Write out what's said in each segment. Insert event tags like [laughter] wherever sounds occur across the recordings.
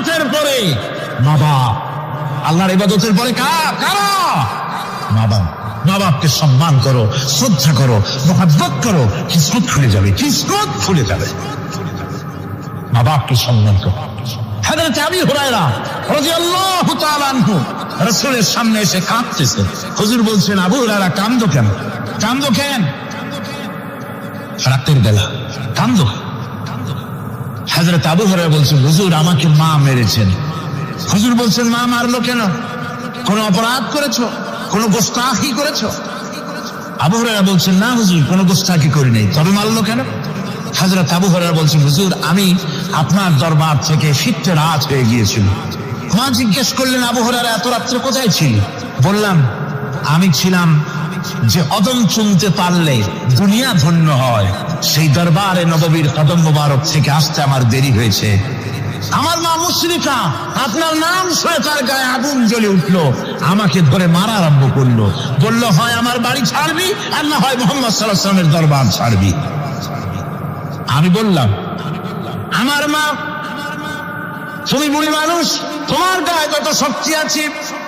ইবাদতের পরে। বাপ, আল্লাহর ইবাদতের পরে কার? মা বাপ, মা বাপকে সম্মান করো, শ্রদ্ধা করো, মহাব্বত করো কিসমত খুলে যাবে কিসমত খুলে যাবে। মা বাপকে সম্মান করো। হাজরত সামনে এসে কাঁদতেছে। হুজুর বলছেন, আবু হুরায়রা, কান্দো কেন? কান্দো কেন? রাতের বেলা, কান্দো হাজরত আবু হুরায়রা বলছেন, হুজুর, আমাকে মা মেরেছেন। হুজুর বলছেন, মা মারলো কেন? কোন অপরাধ করেছ? কোন গোস্তাহি করেছ? আবু হুরায়রা বলছেন, না হুজুর, কোন গোস্তাকি করি নাই। তবে মারলো কেন? হাজরত আবু হুরায়রা বলছেন, হুজুর, আমি আপনার দরবার থেকে ফিরতে রাত হয়ে গিয়েছিল। মা জিজ্ঞেস করলেন, আবু হুরায়রা এত রাত্রে কোথায় ছিল? বললাম, আমি ছিলাম যে অদম চুনতে পারলে দুনিয়া ধন্য হয়। সেই দরবারে নববীর কদম মোবারক থেকে আসতে আমার দেরি হয়েছে। আমার মা মুশরিকা, আপনার নাম শুনে তার গায়ে আগুন জ্বলে উঠল, আমাকে ধরে মারা আরম্ভ করল। বলল, হয় আমার বাড়ি ছাড়বি আর না হয় মোহাম্মদ সাল্লাহ সাল্লামের দরবার ছাড়বি। আমি বললাম, আমার মা, তুমি বুড়ি মানুষ, তোমার গায়ে যত শক্তি আছে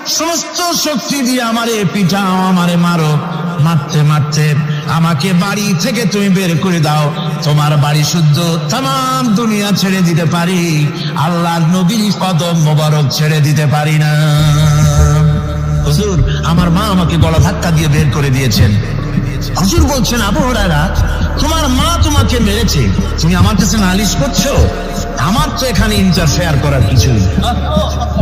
সমস্ত শক্তি দিয়ে আমারে পিটাও, আমারে মারো। মারতে মারতে আমাকে বাড়ি থেকে তুমি বের করে দাও। তোমার বাড়ি শুদ্ধ তাম দুনিয়া ছেড়ে দিতে পারি। আল্লাহর নবীর কদম মোবারক ছেড়ে দিতে পারি না। হুজুর, আমার মা আমাকে গলা ধাক্কা দিয়ে বের করে দিয়েছেন। হুজুর বলছেন, আবু হুরায়রা, তোমার মা তোমাকে মেরেছে। তুমি আমার কাছে নালিশ করছ? আমার তো এখানে ইন্টারফেয়ার করার কিছু নেই। সুবহানাল্লাহ সুবহানাল্লাহ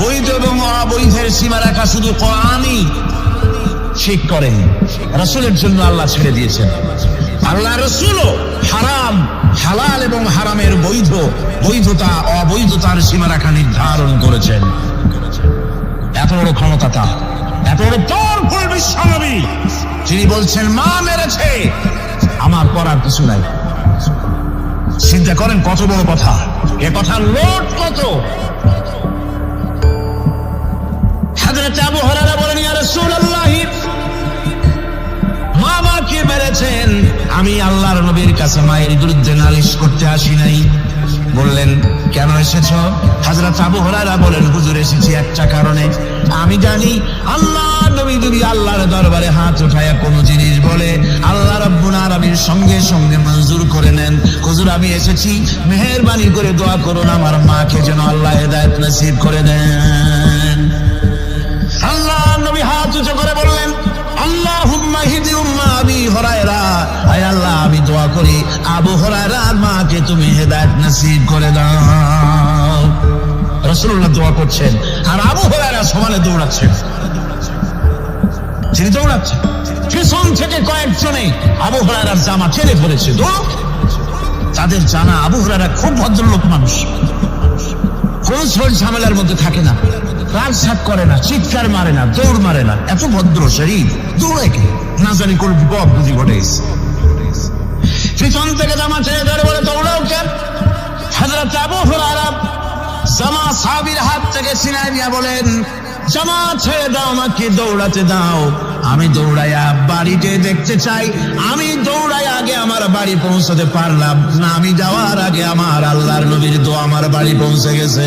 বৈধ এবং অবৈধের সীমা রাখা শুধু কোরআনই ঠিক করেন রসুলের জন্য আল্লাহ ছেড়ে দিয়েছেন। আল্লাহ রসুলও হারাম, হালাল এবং হারামের বৈধ, বৈধতা, অবৈধতার সীমারেখা নির্ধারণ করেছেন। এত বড় ক্ষমতা তা এত বড় তোর ফুল বিশ্বনবী, যিনি বলছেন, মা মেরেছে, আমার করার কিছু নাই। চিন্তা করেন কত বড় কথা। এ কথার লোট কত? আবু হরারা বলেন, ইয়া রাসূলুল্লাহ মেরেছেন? আমি আল্লাহর নবীর কাছে মায়ের বিরুদ্ধে নালিশ করতে আসি নাই। বললেন, কেন এসেছ? হাজরত আবু হরারা বলেন, হুজুর, এসেছি একটা কারণে। আমি জানি আল্লাহ নবী যদি আল্লাহর দরবারে হাত উঠায় কোনো জিনিস বলে, আল্লাহ সঙ্গে সঙ্গে মঞ্জুর করে নেন। হুজুর, আমি এসেছি, মেহেরবানি করে দোয়া করুন, আমার মাকে যেন আল্লাহ হেদায়েত নসিব করে দেন। নবী হাত উঁচু করে বললেন আল্লাহ হিদি উম্মা আবি হরায়রা। আয় আল্লাহ, আমি দোয়া করি, আবু হরায়রার মাকে তুমি হেদায়েত নসিব করে দাও। রসুল্লাহ দোয়া করছেন, আর আবু হরায়রা সমানে দৌড়াচ্ছেন। দৌড়াচ্ছেন পিছন থেকে কয়েকজনে আবু হরায়রার জামা দৌড় তাদের জানা আবু হরায়রা খুব ভদ্রলোক মানুষ। কোন ঝামেলার মধ্যে থাকে না। সাপ করে না? চিৎকার মারে না, দৌড় মারে না। এত ভদ্র শরীর দৌড়ে কে? না জানি কোন বিপদ বুঝি ঘটে গেছে। পিছন থেকে জামা ছেড়ে ধরে বলে দৌড়াও কেন? হাজরত আবু হুরায়রা জামা সাবির হাত থেকে ছিনাই নিয়ে বলেন, জামা ছেড়ে দাও আমাকে, দৌড়াতে দাও। আমি দৌড়াইয়া বাড়িতে দেখতে চাই। আমি দৌড়াই আগে আমার বাড়ি পৌঁছাতে পারলাম না। আমি যাওয়ার আগে আমার আল্লাহর নবীর দো আমার বাড়ি পৌঁছে গেছে।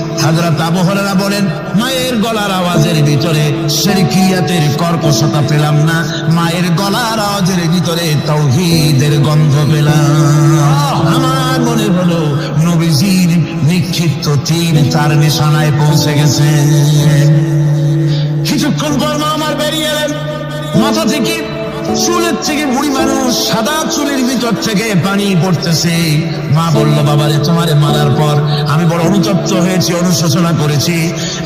হাজরাত আবু বলেন, মায়ের গলার আওয়াজের ভিতরে শেরকিয়াতের কর্কশতা পেলাম না। মায়ের গলার আওয়াজের ভিতরে তৌহিদের গন্ধ পেলাম। আমার মনে হলো নবীজির নিক্ষিপ্ত তীর তার নিশানায় পৌঁছে গেছে। কিছুক্ষণ পর মা আমার বেরিয়ে এলেন। মাথা থেকে চুলের থেকে বুড়ি মানুষ সাদা চুলের ভিতর থেকে পানি পড়তেছে। মা বলল, বাবারে, তোমারে মারার পর অনুতপ্ত হয়েছি অনুশোচনা করেছি,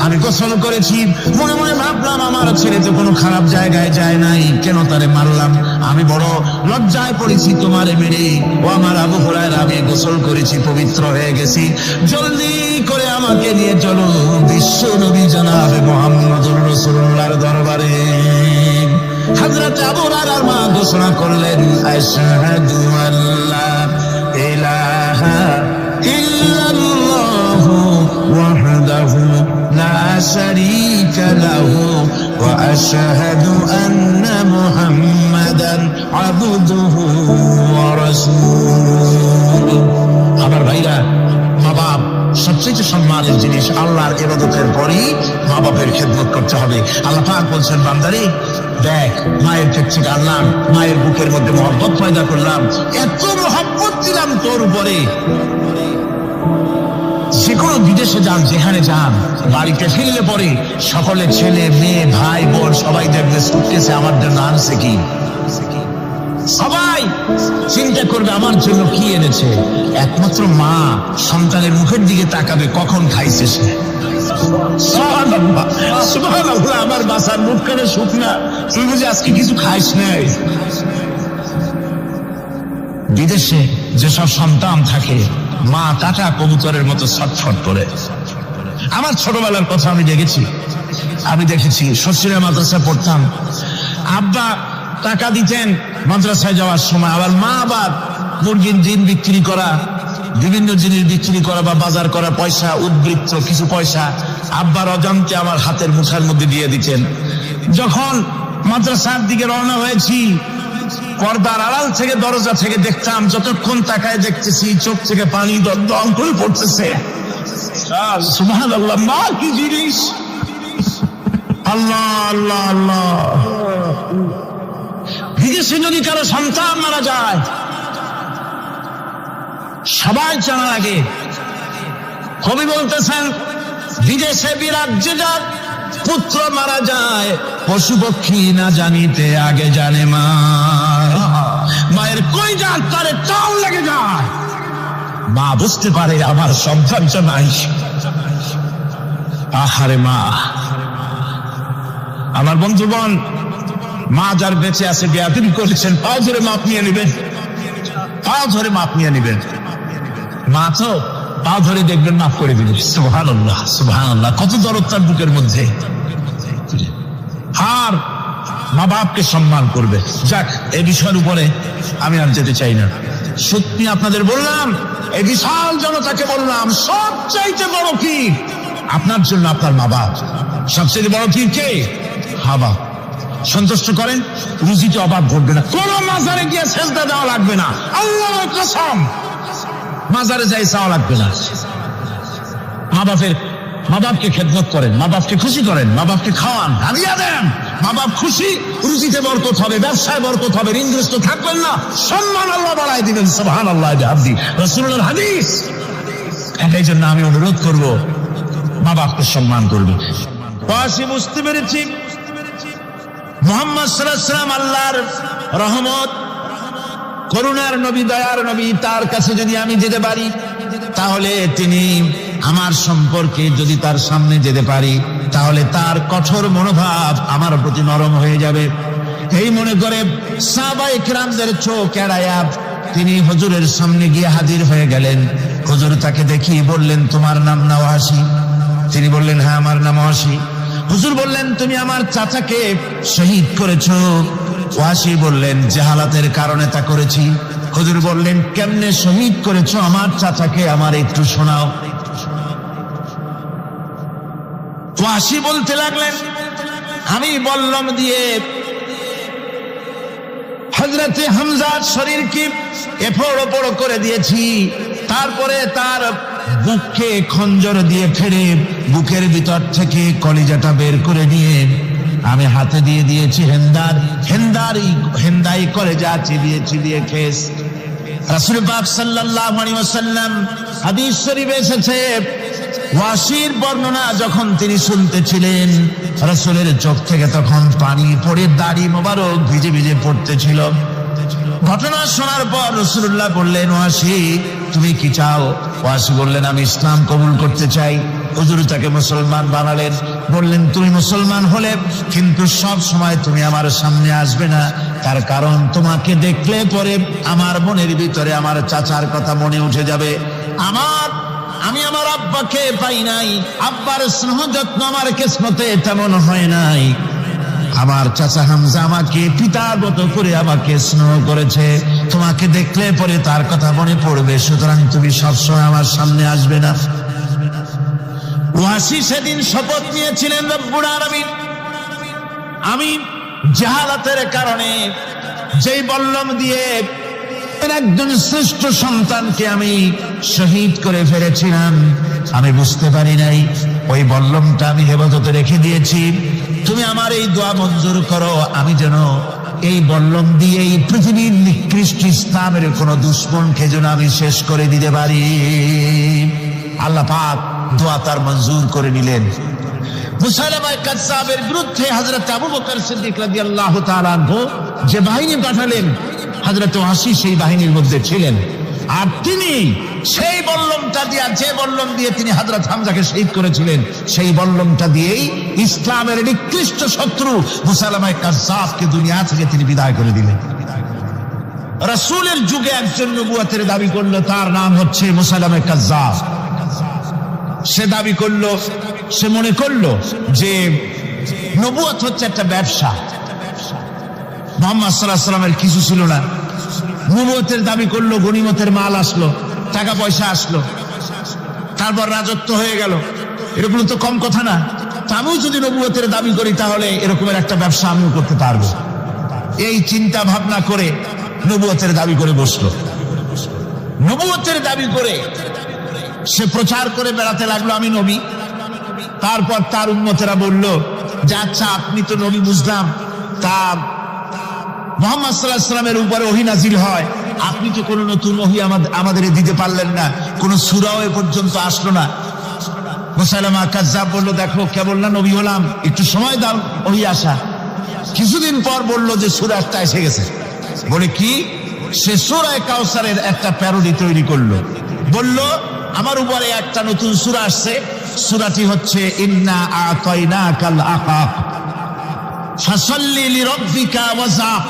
আমি গোসল করেছি, মনে মনে ভাবলাম আমার ছেলে তো কোনো খারাপ জায়গায় যায় নাই, কেন তারে মারলাম? আমি বড় লজ্জায় পড়েছি তোমারে মেরে। ও আমার আবু হুরায় আমি গোসল করেছি, পবিত্র হয়ে গেছি। জলদি করে আমাকে নিয়ে চলো বিশ্ব নবী জানাবে মোহাম্মদুর রসুল্লাহর দরবারে। হযরত আবু হুরায়রার মা ঘোষণা করলেন, আশহাদু আল্লাহ ইলাহা শারীকা লাহু ওয়া আশহাদু আন্না মুহাম্মাদান আবদুহু ওয়া রাসূলুহু আমার ভাইরা মা বাপ সবচেয়ে সম্মানের জিনিস আল্লাহর ইবাদতের পরই মা বাপের খেদমত করতে হবে। আল্লাহ পাক বলছেন, বান্দারি, দেখ, মায়ের থেকে আনলাম, মায়ের বুকের মধ্যে মহব্বত পয়দা করলাম, এত মহব্বত দিলাম তোর উপরে। কোনো বিদেশে যান, যেখানে যান, বাড়িতে ফিরলে পরে সকলে ছেলে, মেয়ে, ভাই, বোন, সবাই দেখবে সুটকেসে আমার জন্য আনছে কি? সবাই চিন্তা করবে আমার জন্য কি এনেছে। একমাত্র মা সন্তানের মুখের দিকে তাকাবে, কখন খাইছে সে। আমার বাসার মুখখানে শুকনা তুই বুঝি আজকে কিছু খাইস নাই বিদেশে যেসব সন্তান থাকে মা টাটা কবুতরের মতো ছটফট করে। আমার ছোটবেলার কথা আমি দেখেছি। আমি দেখেছি, শ্বশুরের মাদ্রাসায় পড়তাম। আব্বা টাকা দিতেন মাদ্রাসায় যাওয়ার সময়। আবার মা আবার মুরগির ডিম বিক্রি করা, বিভিন্ন জিনিস বিক্রি করা বা বাজার করা, পয়সা, উদ্বৃত্ত, কিছু পয়সা আব্বার অজান্তে আমার হাতের মুঠার মধ্যে দিয়ে দিতেন। যখন মাদ্রাসার দিকে রওনা হয়েছি পর্দার আড়াল থেকে দরজা থেকে দেখতাম যতক্ষণ তাকায় দেখতেছি চোখ থেকে পানি দম করে পড়তেছে। সুবহান আল্লাহ মা কি জিনিস? আল্লাহ আল্লাহ আল্লাহ। বিদেশে যদি কারও সন্তান মারা যায় সবাই জানার আগে কবি বলতেছেন বিদেশে বিরাজ্যে যার পুত্র মারা যায় পশু পক্ষী না জানিতে আগে জানে মা। মায়ের কই যান তারে টান লেগে যায়। মা বুঝতে পারে আমার সন্তানটা নাই আহারে মা। আমার বন্ধুগণ, মা যার বেঁচে আছে বেয়াদিন করেছেন, পাও ধরে মাপ নিয়ে নেবেন। পাও ধরে মাপ নিয়ে নেবেন। মা তো পা ধরে দেখবেন মাফ করে দিবেন। সুহান সুহান কত দরদ তার বুকের মধ্যে। আর মা বাপকে সম্মান করবে। যাক, এ বিষয়ের উপরে আমি আর যেতে চাই না। সত্যি আপনাদের বললাম এই বিশাল জনতাকে বললাম, সবচাইতে বড় কি আপনার জন্য আপনার মা বাপ। সবচেয়ে বড় কি? কে হাবা সন্তুষ্ট করেন, রুজিতে অভাব ঘটবে না। কোন মাজারে গিয়ে সেজদা দেওয়া লাগবে না। আল্লাহ কসম, মাজারে যাই চাওয়া লাগবে না। মা বাপের মা বাপকে খেদমত করেন মা বাপকে খুশি করেন মা বাপকে খাওয়ান হারিয়া দেন। মা বাপ খুশি, রুজিতে বরকত হবে, ব্যবসায় বরকত হবে, ঋণগ্রস্ত থাকবেন না। সম্মান আল্লাহ বাড়াই দিবেন সুবহান আল্লাহ আব্দি রসুল্লাহ হাদিস। এই জন্য আমি অনুরোধ করব মা বাপকে সম্মান করবে। পাশে বুঝতে পেরেছি মোহাম্মদ সাল্লাম আল্লাহর রহমত, করুণার নবী, দয়ার নবী, তার কাছে যদি আমি যেতে পারি, তাহলে তিনি আমার সম্পর্কে যদি তার সামনে যেতে পারি, তাহলে তার কঠোর মনোভাব আমার প্রতি নরম হয়ে যাবে। এই মনে করে সাবাই ক্রামদের চোখ এড়াইয়া তিনি হজুরের সামনে গিয়ে হাজির হয়ে গেলেন। হজুর তাকে দেখি বললেন, তোমার নাম নওয়াসি? তিনি বললেন হ্যাঁ আমার নাম ওয়াসি। হুজুর বললেন, তুমি আমার চাচাকে শহীদ করেছ। ওয়াসি বললেন, জাহালাতের কারণে তা করেছি। হুজুর বললেন, কেমনে শহীদ করেছ? আমার চাচাকে আমার একটু শোনাও। ওয়াসি বলতে লাগলেন, আমি বললাম দিয়ে হজরতে হামজার শরীরকে এফড় ওপড় করে দিয়েছি। তারপরে তার বুককে খঞ্জর দিয়ে ফেরে বুকের ভিতর থেকে কলিজাটা বের করে নিয়ে আমি হাতে দিয়ে দিয়েছি হেন্দার, হেন্দারি হেন্দাই করে যা চিবিয়ে চিবিয়ে খেস। রাসূল পাক সাল্লাল্লাহু আলাইহি ওয়াসাল্লাম হাদিস শরীফে এসেছে ওয়াসির বর্ণনা যখন তিনি শুনতেছিলেন, রসুলের চোখ থেকে তখন পানি পড়ে দাড়ি মোবারক ভিজে ভিজে পড়তেছিল। ঘটনা শোনার পর রসুল্লাহ বললেন, ওয়াসি, তুমি কি চাও? ওয়াসি বললেন, আমি ইসলাম কবুল করতে চাই। হুজুর তাকে মুসলমান বানালেন। বললেন, তুমি মুসলমান হলে কিন্তু সব সময় তুমি আমার সামনে আসবে না। তার কারণ তোমাকে দেখলে পরে আমার মনের ভিতরে আমার চাচার কথা মনে উঠে যাবে। আমার আমি আমার আব্বাকে পাই নাই। আব্বার স্নেহ যত্ন আমার কিসমতে তেমন হয় নাই। আমার চাচা হামজা আমাকে পিতার মতো করে আমাকে স্নেহ করেছে। তোমাকে দেখলে পরে তার কথা মনে পড়বে, সুতরাং তুমি সবসময় আমার সামনে আসবে না। ওয়াসি সেদিন শপথ নিয়েছিলেন রব্বুল আলামিন। আমি জাহালাতের কারণে যেই বল্লম দিয়ে একজন শ্রেষ্ঠ সন্তানকে আমি শহীদ করে ফেলেছিলাম। আমি বুঝতে পারি নাই, ওই বল্লমটা আমি হেফাজতে রেখে দিয়েছি। তুমি আমার এই দোয়া মঞ্জুর করো, আমি যেন এই বল্লম দিয়ে এই পৃথিবীর নিকৃষ্ট ইসলামের কোন দুশ্মনকে যেন আমি শেষ করে দিতে পারি। আল্লাহ পাক দোয়া তার মঞ্জুর করে নিলেন। বিরুদ্ধে হযরত আবু বকর সিদ্দিক তাআলা আনহু যে বাহিনী পাঠালেন হযরত ওয়াসি সেই বাহিনীর মধ্যে ছিলেন। আর তিনি সেই বল্লমটা দিয়ে, যে বল্লম দিয়ে তিনি হযরত হামজাকে শহীদ করেছিলেন, সেই বল্লমটা দিয়েই ইসলামের নিকৃষ্ট শত্রু মুসাইলামায় কাজ্জাবকে দুনিয়া থেকে তিনি বিদায় করে দিলেন। রাসূলের যুগে একজন নবুয়াতের দাবি করল, তার নাম হচ্ছে মুসাইলামায় কাজ্জাব সে দাবি করল, সে মনে করল যে নবুয়াত হচ্ছে একটা ব্যবসা। মোহাম্মদ সাল্লাহ সাল্লামের কিছু ছিল না। নবুয়তের দাবি করল গনিমতের মাল আসলো, টাকা পয়সা আসলো। তারপর রাজত্ব হয়ে গেল। এরকম তো কম কথা না। আমিও যদি নবুয়তের দাবি করি, তাহলে এরকমের একটা ব্যবসা আমিও করতে পারব। এই চিন্তা ভাবনা করে নবুয়তের দাবি করে বসল। নবুয়তের দাবি করে সে প্রচার করে বেড়াতে লাগল আমি নবী। তারপর তার উন্মতেরা বলল, যে আচ্ছা আপনি তো নবী বুঝলাম। তা মোহাম্মদ সাল্লাহ সাল্লামের উপরে ওহি নাজিল হয়। আপনি তো কোনো নতুন ওহি আমাদের দিতে পারলেন না? কোনো সুরাও এ পর্যন্ত আসলো না। মুসাইলামা কাজ্জাব বলল, দেখো, কেবল না, নবী হলাম। একটু সময় দাও ওহি আসা। কিছুদিন পর বলল যে সুরা একটা এসে গেছে। বলে কি? সে সুরায় কাউসারের একটা প্যারোডি তৈরি করল। বলল, আমার উপরে একটা নতুন সুরা আসছে। সুরাটি হচ্ছে, ইন্না আতাইনা কাল আকাক ফাসাল্লি লিরাব্বিকা ওয়াজাক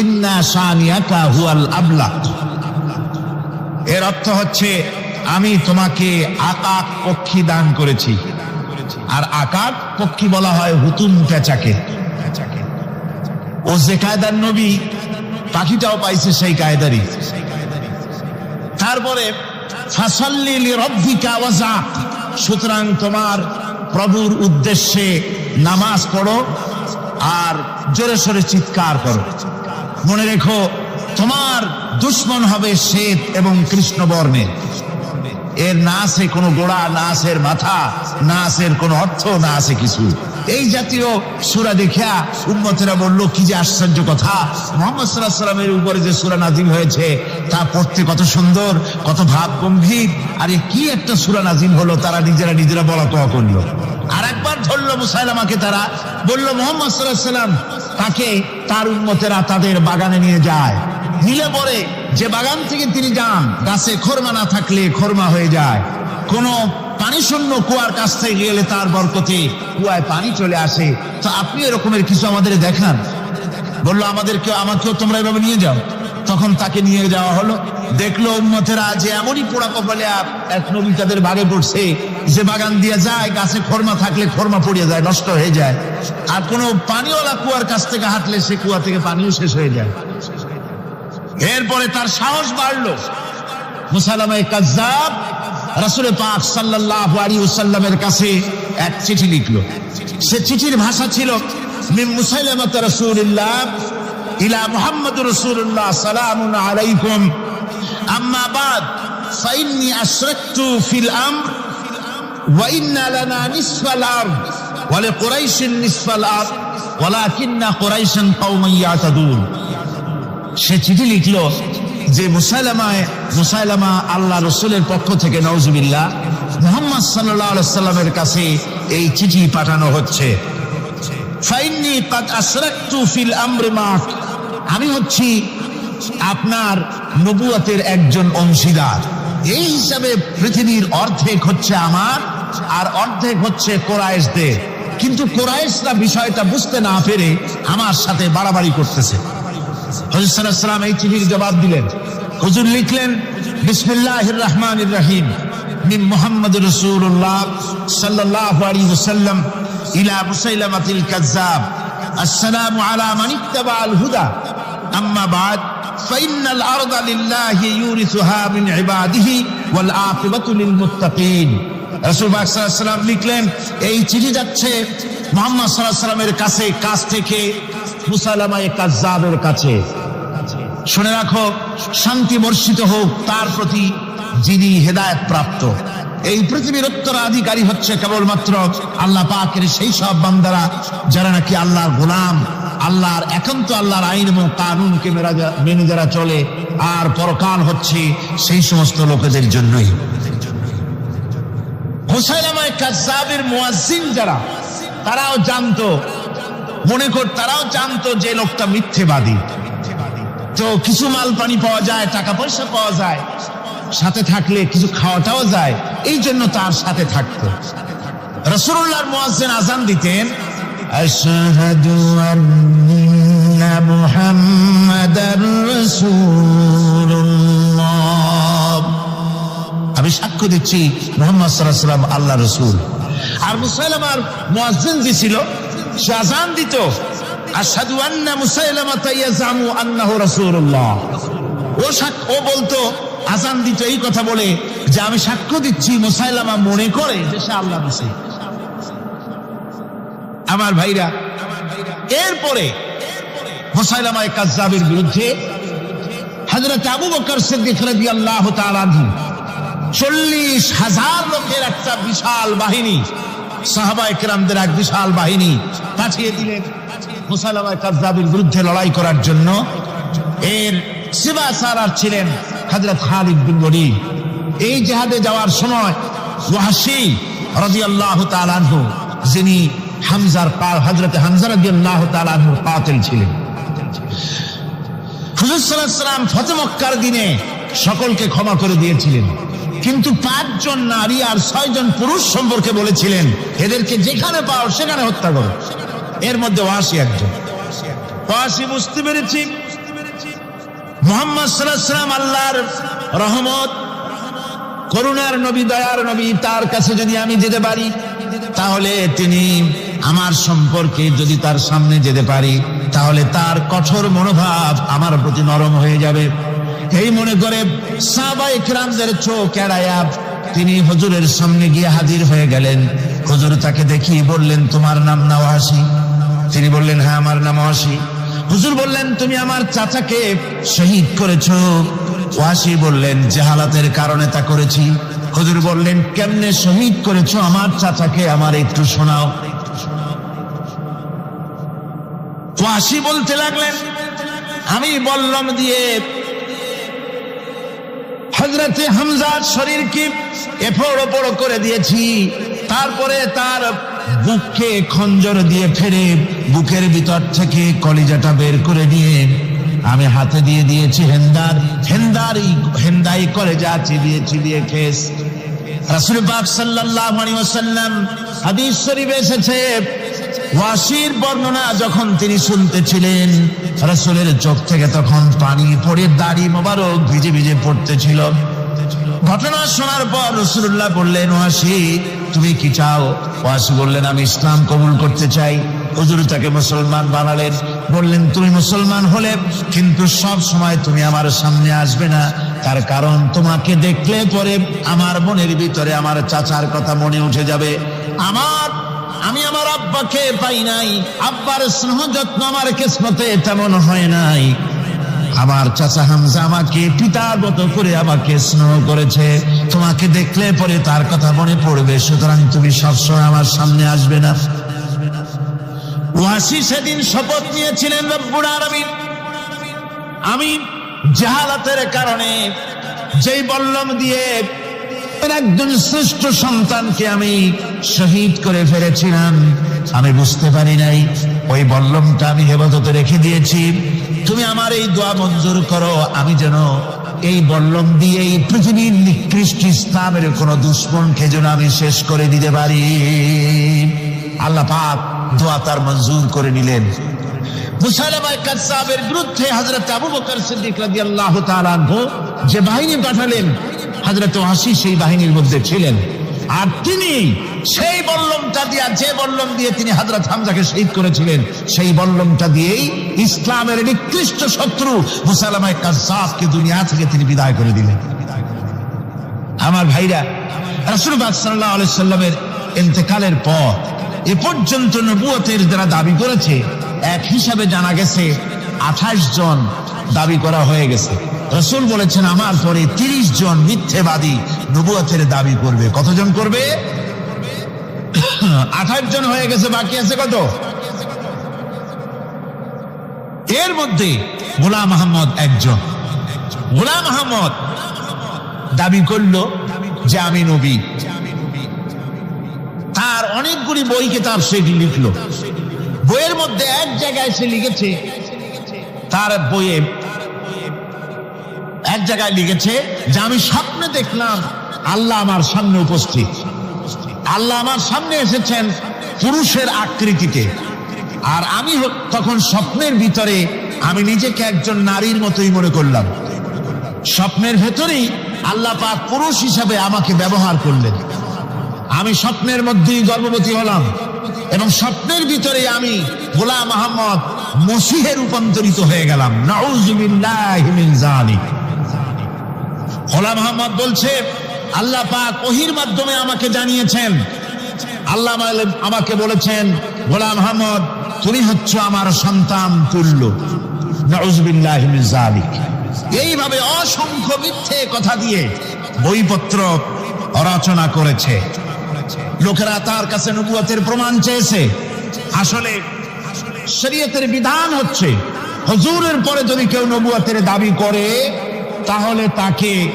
ইন্না শানিয়াকা হুয়াল আবলাক এর অর্থ হচ্ছে, আমি তোমাকে আকাক পক্ষী দান করেছি। আর আকাক পক্ষী বলা হয় হুতুম পেঁচাকে। ও যে কায়দার নবী, পাখিটাও পাইছে সেই কায়দারই। তারপরে সুতরাং তোমার প্রভুর উদ্দেশ্যে নামাজ পড়ো আর জোরে সোরে চিৎকার করো। মনে রেখো, তোমার দুশ্মন হবে শ্বেত এবং কৃষ্ণ বর্ণের এর না আছে কোনো গোড়া, না আছে মাথা, না আছে কোনো অর্থ, না আছে কিছু। এই জাতীয় সুরা দেখিয়া উম্মতেরা বলল, কি যে আশ্চর্য কথা। মোহাম্মদ সাল্লাহ সাল্লামের উপরে যে সুরা নাজিল হয়েছে, তা পড়তে কত সুন্দর, কত ভাব গম্ভীর। আরে কি একটা সুরা নাজিল হলো, তারা নিজেরা নিজেরা বলা কোয়া করল। আর একবার ধরলো মুসাইলামাকে তারা, বলল, মোহাম্মদ সাল্লাহ সাল্লাম তাকে তার উন্মতেরা তাদের বাগানে নিয়ে যায়। নিলে পরে যে বাগান থেকে তিনি যান, গাছে খরমা না থাকলে খরমা হয়ে যায়। কোন পানি শূন্য কুয়ার কাছ থেকে গেলে তার বরকতে কুয়ায় পানি চলে আসে। তো আপনি এরকমের কিছু আমাদের দেখান। বলল, আমাদেরকে, আমাকেও তোমরা এভাবে নিয়ে যাও। তখন তাকে নিয়ে যাওয়া হলো। দেখল উন্মতেরা যে এমনই পোড়া কপালে এক নবী তাদের ভাগে পড়ছে যে বাগান দিয়ে যায়, গাছে খরমা থাকলে খরমা পড়িয়ে যায়, নষ্ট হয়ে যায়। আর কোনো পানিওয়ালা কুয়ার কাছ থেকে হাঁটলে সে কুয়া থেকে পানিও শেষ হয়ে যায়। এরপরে তার সাহস বাড়লো। মুসালামায় কাজ্জাব রাসুল পাক আলাইহি ওয়াসাল্লামের কাছে এক চিঠি লিখলো। সে চিঠির ভাষা ছিল মুসাইলামাত রাসূলিল্লাহ ইলা মুহাম্মদ রাসূলুল্লাহ সালামুন আলাইকুম। আশরাকতু ফিল আমর, ওয়া ইন্না লানা নিসফাল আরদ ওয়া লিকুরাইশিন নিসফাল আরদ ওয়ালাকিন্না কুরাইশান কওমান ইয়াতাদুন। সে চিঠি লিখলো যে, মুসাইলামায়, মুসাইলামা আল্লাহ রসুলের পক্ষ থেকে নওজুবিল্লাহ মোহাম্মদ সাল্লামের কাছে এই চিঠি পাঠানো হচ্ছে। আমি হচ্ছি আপনার নবুয়াতের একজন অংশীদার। এই হিসাবে পৃথিবীর অর্ধেক হচ্ছে আমার আর অর্ধেক হচ্ছে কোরআশদের কিন্তু কোরআশরা বিষয়টা বুঝতে না পেরে আমার সাথে বাড়াবাড়ি করতেছে। হজরতাম এই চিঠির জবাব দিলেন। হুজুর লিখলেন রহমান রহিম। মিম মোহাম্মদ রসুল্লাহ সাল্লাহ আলী ওসাল্লাম ইলা মুসাইলামাতিল কাজাব আসসালামু আলা মানিক তাবা আল হুদা আম্মা বাদ। فإن الأرض لله يورثها من عباده والعاقبة للمتقين রসুল সাল্লাম লিখলেন এই চিঠি যাচ্ছে মোহাম্মদ সাল্লাহ সাল্লামের কাছে কাছ থেকে মুসালামায়ে কাজ্জাবের কাছে শুনে রাখো শান্তি বর্ষিত হোক তার প্রতি যিনি হেদায়ত প্রাপ্ত এই পৃথিবীর উত্তরাধিকারী হচ্ছে কেবলমাত্র আল্লাহ পাকের সেই সব বান্দারা যারা নাকি আল্লাহর গোলাম আল্লাহর একান্ত আল্লাহর আইন এবং কানুনকে মেনে যারা চলে, আর পরকাল হচ্ছে সেই সমস্ত লোকেদের জন্যই। যারা, তারাও জানতো, মনে কর তারাও জানতো যে লোকটা মিথ্যেবাদী। তো কিছু মাল পানি পাওয়া যায়, টাকা পয়সা পাওয়া যায়, সাথে থাকলে কিছু খাওয়াটাও যায়, এই জন্য তার সাথে থাকতো। রসুল্লাহর মুয়াজ্জিন আজান দিতেন আশহাদু আন্না মুহাম্মাদার রাসূলুল্লাহ আমি সাক্ষ্য দিচ্ছি, মোহাম্মদ সাল্লাহ সাল্লাম আল্লাহ রসুল। আর মুসাইলামার মুয়াজ্জিন যে ছিল, সে আজান দিত। আশহাদু আন্না মুসাইলামা তাইয়াজামু আন্নাহু রাসূলুল্লাহ। ও ও বলতো আজান দিত, এই কথা বলে যে আমি সাক্ষ্য দিচ্ছি, মুসাইলামা মনে করে যে সে আল্লাহ রসুল। আমার ভাইরা, এরপরে মুসাইলামা কাজ্জাবের বিরুদ্ধে হযরত আবু বকর সিদ্দিক রাদিয়াল্লাহু তাআলা আনহু চল্লিশ হাজার লোকের একটা বিশাল বাহিনী সাহাবা একরামদের এক বিশাল বাহিনী পাঠিয়ে দিলেন মুসালামায় কাজাবির বিরুদ্ধে লড়াই করার জন্য। এর সিবা সারার ছিলেন হজরত খালিদ বিন ওয়ালিদ। এই জেহাদে যাওয়ার সময় ওয়াহাসি রাদিয়াল্লাহু তাআলা আনহু, যিনি হামজার পা হজরত হামজা রাদিয়াল্লাহু তাআলা আনহুর কাতিল ছিলেন। হুজুর সাল্লাল্লাহু সাল্লাম ফতে দিনে সকলকে ক্ষমা করে দিয়েছিলেন। কিন্তু পাঁচজন নারী আর ছয়জন পুরুষ সম্পর্কে বলেছিলেন, এদেরকে যেখানে পাও সেখানে হত্যা করো। এর মধ্যে ওয়াসি একজন। ওয়াসি বুঝতে পেরেছি? মোহাম্মদ সাল্লাম আল্লাহর রহমত, করুণার নবী, দয়ার নবী, তার কাছে যদি আমি যেতে পারি, তাহলে তিনি আমার সম্পর্কে যদি তার সামনে যেতে পারি, তাহলে তার কঠোর মনোভাব আমার প্রতি নরম হয়ে যাবে। এই মনে করে সাবা ইকরামদের চোখ এড়ায়া তিনি হজুরের সামনে গিয়ে হাজির হয়ে গেলেন। হজুর তাকে দেখি বললেন, তোমার নাম নাওয়াসি? তিনি বললেন হ্যাঁ আমার নাম ওয়াসি। হুজুর বললেন, তুমি আমার চাচাকে শহীদ করেছ। ওয়াসি বললেন, জাহালাতের কারণে তা করেছি। হুজুর বললেন, কেমনে শহীদ করেছ? আমার চাচাকে আমার একটু শোনাও। ওয়াসি বলতে লাগলেন। আমি বললাম দিয়ে হজরতে হামজার শরীরকে এফড় ওপড় করে দিয়েছি। তারপরে তার বুককে খঞ্জর দিয়ে ফেরে বুকের ভিতর থেকে কলিজাটা বের করে নিয়ে আমি হাতে দিয়ে দিয়েছি হেন্দার হেন্দার হেন্দাই কলেজা চিবিয়ে চিবিয়ে খেস। রাসূল পাক সাল্লাল্লাহু আলাইহি ওয়াসাল্লাম হাদিস শরীফে এসেছে ওয়াসির বর্ণনা যখন তিনি শুনতেছিলেন, রাসূলের চোখ থেকে তখন পানি পড়ে দাড়ি মোবারক ভিজে ভিজে পড়তেছিল। ঘটনা শোনার পর রসুল্লাহ বললেন, ওয়াসি, তুমি কি চাও? ওয়াসি বললেন, আমি ইসলাম কবুল করতে চাই। হুজুর তাকে মুসলমান বানালেন। বললেন, তুমি মুসলমান হলে কিন্তু সব সময় তুমি আমার সামনে আসবে না। তার কারণ তোমাকে দেখলে পরে আমার মনের ভিতরে আমার চাচার কথা মনে উঠে যাবে। আমার আমি আমার আব্বাকে পাই নাই। আব্বার স্নেহ যত্ন আমার কিসমতে তেমন হয় নাই। আমার চাচা হামজা আমাকে পিতার মতো করে আমাকে স্নেহ করেছে। তোমাকে দেখলে পরে তার কথা মনে পড়বে, সুতরাং তুমি সবসময় আমার সামনে আসবে না। ওয়াসি সেদিন শপথ নিয়েছিলেন রব্বুল আলামিন। আমি জাহালাতের কারণে যেই বল্লম দিয়ে একজন শ্রেষ্ঠ সন্তানকে আমি শহীদ করে ফেলেছিলাম। আমি বুঝতে পারি নাই, ওই বল্লমটা আমি হেফাজতে রেখে দিয়েছি। তুমি আমার এই দোয়া মঞ্জুর করো, আমি যেন এই বল্লম দিয়ে এই পৃথিবীর নিকৃষ্ট ইসলামের কোন দুশ্মনকে যেন আমি শেষ করে দিতে পারি। আল্লাহ পাক দোয়া তার মঞ্জুর করে নিলেন। বিরুদ্ধে হজরত আবু বকর সিদ্দিক তাআলা যে বাহিনী পাঠালেন হজরত হাসি সেই বাহিনীর মধ্যে ছিলেন। আর তিনি সেই বল্লমটা দিয়া, যে বল্লম দিয়ে তিনি হজরত হামজাকে শহীদ করেছিলেন, সেই বল্লমটা দিয়েই ইসলামের নিকৃষ্ট শত্রু মুসালামায় কাসাবকে দুনিয়া থেকে তিনি বিদায় করে দিলেন। আমার ভাইরা রাসূলুল্লাহ সাল্লাল্লাহু আলাইহি সাল্লামের ইন্তেকালের পর এ পর্যন্ত নবুয়তের যারা দাবি করেছে, এক হিসাবে জানা গেছে, আঠাশ জন দাবি করা হয়ে গেছে। রসুল বলেছেন, আমার পরে তিরিশ জন মিথ্যেবাদী নবুয়তের দাবি করবে। কতজন করবে? [coughs] আঠাশ জন হয়ে গেছে, বাকি আছে কত? এর মধ্যে গোলাম আহমদ একজন। গোলাম আহমদ দাবি করল যে আমি নবী। তার অনেকগুলি বই কিতাব সে লিখলো। বইয়ের মধ্যে এক জায়গায় সে লিখেছে, তার বইয়ে এক জায়গায় লিখেছে যে আমি স্বপ্নে দেখলাম আল্লাহ আমার সামনে উপস্থিত। আল্লাহ আমার সামনে এসেছেন পুরুষের আকৃতিতে। আর আমি তখন স্বপ্নের ভিতরে আমি নিজেকে একজন নারীর মতোই মনে করলাম। স্বপ্নের ভেতরেই আল্লাহ পাক পুরুষ হিসাবে আমাকে ব্যবহার করলেন। আমি স্বপ্নের মধ্যেই গর্ভবতী হলাম এবং স্বপ্নের ভিতরে আমি গোলাম আহমদ মসিহে রূপান্তরিত হয়ে গেলাম। নাউজুবিল্লাহি গোলাম আহমদ বলছে, আল্লাহ পাক ওহির মাধ্যমে আমাকে জানিয়েছেন। আল্লাহ আমাকে- বলেছেন, গোলাম আহমদ, তুমি হচ্ছ আমার সন্তান তুল্য। এইভাবে অসংখ্য মিথ্যে কথা দিয়ে বইপত্র রচনা করেছে। লোকেরা তার কাছে নবুয়তের প্রমাণ চেয়েছে। আসলে শরীয়তের বিধান হচ্ছে, হুজুরের পরে যদি কেউ নবুয়তের দাবি করে, তাহলে তাকে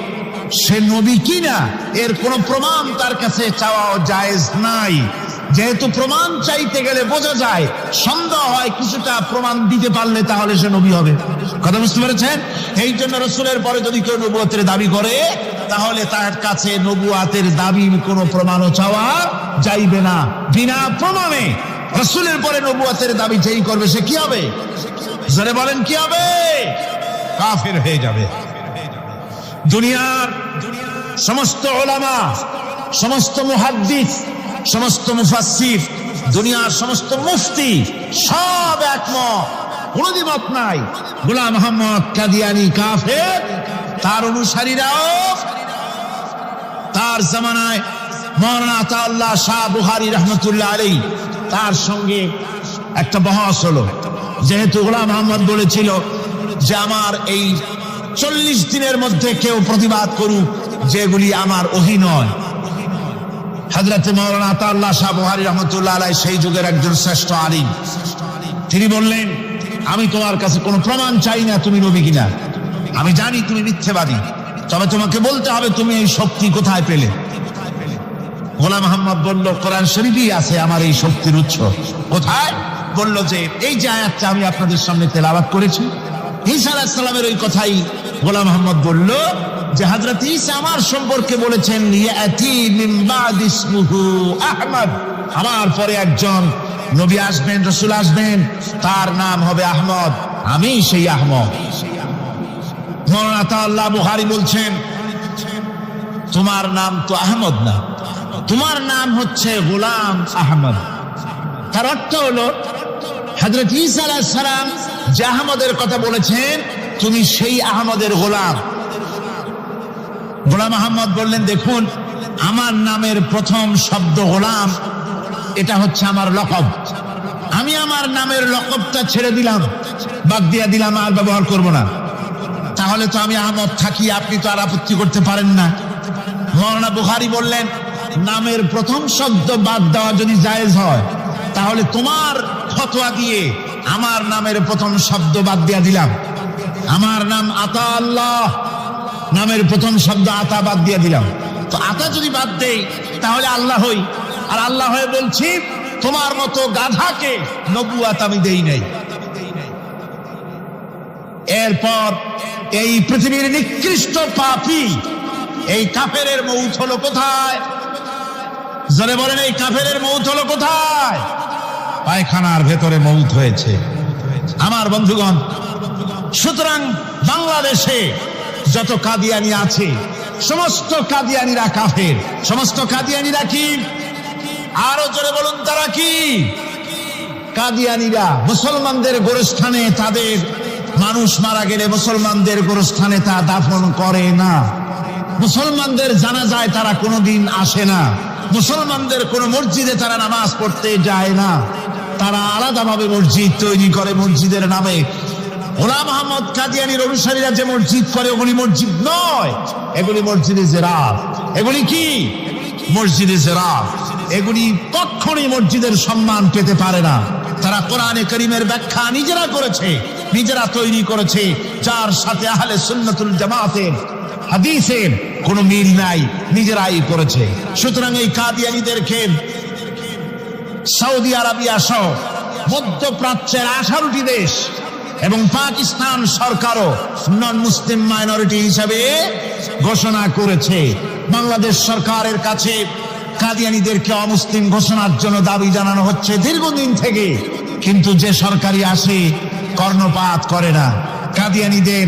সে নবী কিনা? এর কোন প্রমাণ তার কাছে চাওয়া জায়েজ নাই। যেহেতু প্রমাণ চাইতে গেলে বোঝা যায়, সন্দেহ হয় কিছুটা প্রমাণ দিতে পারলে তাহলে সে নবী হবে। কথা বুঝতে পেরেছেন? এই জন্য রসুলের পরে যদি কেউ নবুয়তের দাবি করে, তাহলে তার কাছে নবুয়াতের দাবি কোনো প্রমাণও চাওয়া যাইবে না। বিনা প্রমাণে রসুলের পরে নবুয়াতের দাবি যেই করবে, সে কি হবে? বলেন, কি হবে? কাফের হয়ে যাবে। দুনিয়ার সমস্ত ওলামা, সমস্ত মুহাদ্দিস, সমস্ত মুফাসসির, দুনিয়ার সমস্ত মুফতি সব একমত। কোনো দ্বিমত নাই। গোলাম মোহাম্মদ কাদিয়ানি কাফের, তার অনুসারীরাও, তার জামানায় মৌলানা আতাউল্লাহ শাহ বুহারি রহমতুল্লাহ আলী তার সঙ্গে একটা বহস হলো। যেহেতু গোলাম মোহাম্মদ বলেছিল যে, আমার এই চল্লিশ দিনের মধ্যে কেউ প্রতিবাদ করুক যেগুলি আমার ওহি নয়। হাজরত মৌলানা আতাউল্লাহ শাহ বুহারি রহমতুল্লাহ আলাই সেই যুগের একজন শ্রেষ্ঠ আলিম। তিনি বললেন, আমি তোমার কাছে কোনো প্রমাণ চাই না তুমি নবী কিনা। আমি জানি তুমি মিথ্যেবাদী। তবে তোমাকে বলতে হবে তুমি এই শক্তি কোথায় পেলে? গোলাম মোহাম্মদ বলল, কোরআন শরীফই আছে আমার এই শক্তির উৎস। কোথায়? বলল যে, এই যে আয়াতটা আমি আপনাদের সামনে তেলাবাদ করেছি। ঈসা আলাইহিস সালামের ওই কথাই গোলাম মোহাম্মদ বলল যে হযরত ঈসা আমার সম্পর্কে বলেছেন আহমদ। আমার পরে একজন নবী আসবেন, রসুল আসবেন, তার নাম হবে আহমদ। আমি সেই আহমদ। মৌলানা বুহারি বলছেন, তোমার নাম তো আহমদ না, তোমার নাম হচ্ছে গোলাম আহমদ। তার অর্থ হলো, হজরত ইসা আলাইহিস সালাম যে আহমদের কথা বলেছেন তুমি সেই আহমদের গোলাম। গোলাম আহমদ বললেন, দেখুন, আমার নামের প্রথম শব্দ গোলাম, এটা হচ্ছে আমার লকব। আমি আমার নামের লকবটা ছেড়ে দিলাম, বাদ দিয়া দিলাম, আর ব্যবহার করব না। তাহলে তো আমি আহমদ থাকি, আপনি তো আর আপত্তি করতে পারেন না। মৌলানা বুখারি বললেন, নামের প্রথম শব্দ বাদ দেওয়া যদি জায়েজ হয়, তাহলে তোমার ফতোয়া দিয়ে আমার নামের প্রথম শব্দ বাদ দিয়া দিলাম। আমার নাম আতা আল্লাহ। নামের প্রথম শব্দ আতা বাদ দিয়ে দিলাম। তো আতা যদি বাদ দেই, তাহলে আল্লাহ হই। আর আল্লাহ হয়ে বলছি, তোমার মতো গাধাকে নবুয়াত আমি দেই নাই। এরপর এই পৃথিবীর নিকৃষ্ট পাপী, এই কাফেরের মৌত হলো কোথায়? বলেন, এই কাফের মৌত হলো কোথায়? পায়খানার ভেতরে মৌত হয়েছে। আমার বন্ধুগণ সুতরাং বাংলাদেশে যত কাদিয়ানি আছে, সমস্ত কাদিয়ানিরা কাফের। সমস্ত কাদিয়ানিরা কি? আরও জোরে বলুন, তারা কি? কাদিয়ানিরা মুসলমানদের গোরস্থানে তাদের মানুষ মারা গেলে মুসলমানদের গোরস্থানে তা দাফন করে না। মুসলমানদের জানা যায় তারা কোনোদিন আসে না। মুসলমানদের কোন মসজিদে তারা নামাজ পড়তে যায় না। তারা আলাদাভাবে মসজিদ তৈরি করে মসজিদের নামে। ওলা মোহাম্মদ কাদিয়ানির অনুসারীরা যে মসজিদ করে, ওগুলি মসজিদ নয়। এগুলি মসজিদে জেরাত। এগুলি কি? মসজিদে জেরাত। এগুলি কখনই মসজিদের সম্মান পেতে পারে না। তারা কোরআনে করিমের ব্যাখ্যা নিজেরা করেছে, নিজেরা তৈরি করেছে, যার সাথে আহলে সুন্নতুল জামাতের হাদিসের কোনো মিল নাই, নিজেরাই করেছে। সুতরাং এই কাদিয়ানিদেরকে সৌদি আরবিয়া সহ মধ্যপ্রাচ্যের আঠারোটি দেশ এবং পাকিস্তান সরকারও নন মুসলিম মাইনরিটি হিসাবে ঘোষণা করেছে। বাংলাদেশ সরকারের কাছে কাদিয়ানিদেরকে অমুসলিম ঘোষণার জন্য দাবি জানানো হচ্ছে দীর্ঘদিন থেকে। কিন্তু যে সরকারি আসে, কর্ণপাত করে না। কাদিয়ানিদের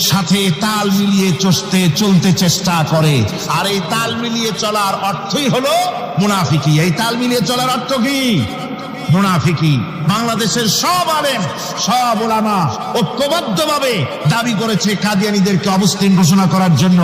সাথে তাল মিলিয়ে চষতে, চলতে চেষ্টা করে। আর এই তাল মিলিয়ে চলার অর্থই হলো মুনাফিকি। এই তাল মিলিয়ে চলার অর্থ কি? মুনাফিকি বাংলাদেশের সব আলেম সব ওলামা ঐক্যবদ্ধভাবে দাবি করেছে কাদিয়ানিদেরকে অবস্থান ঘোষণা করার জন্য।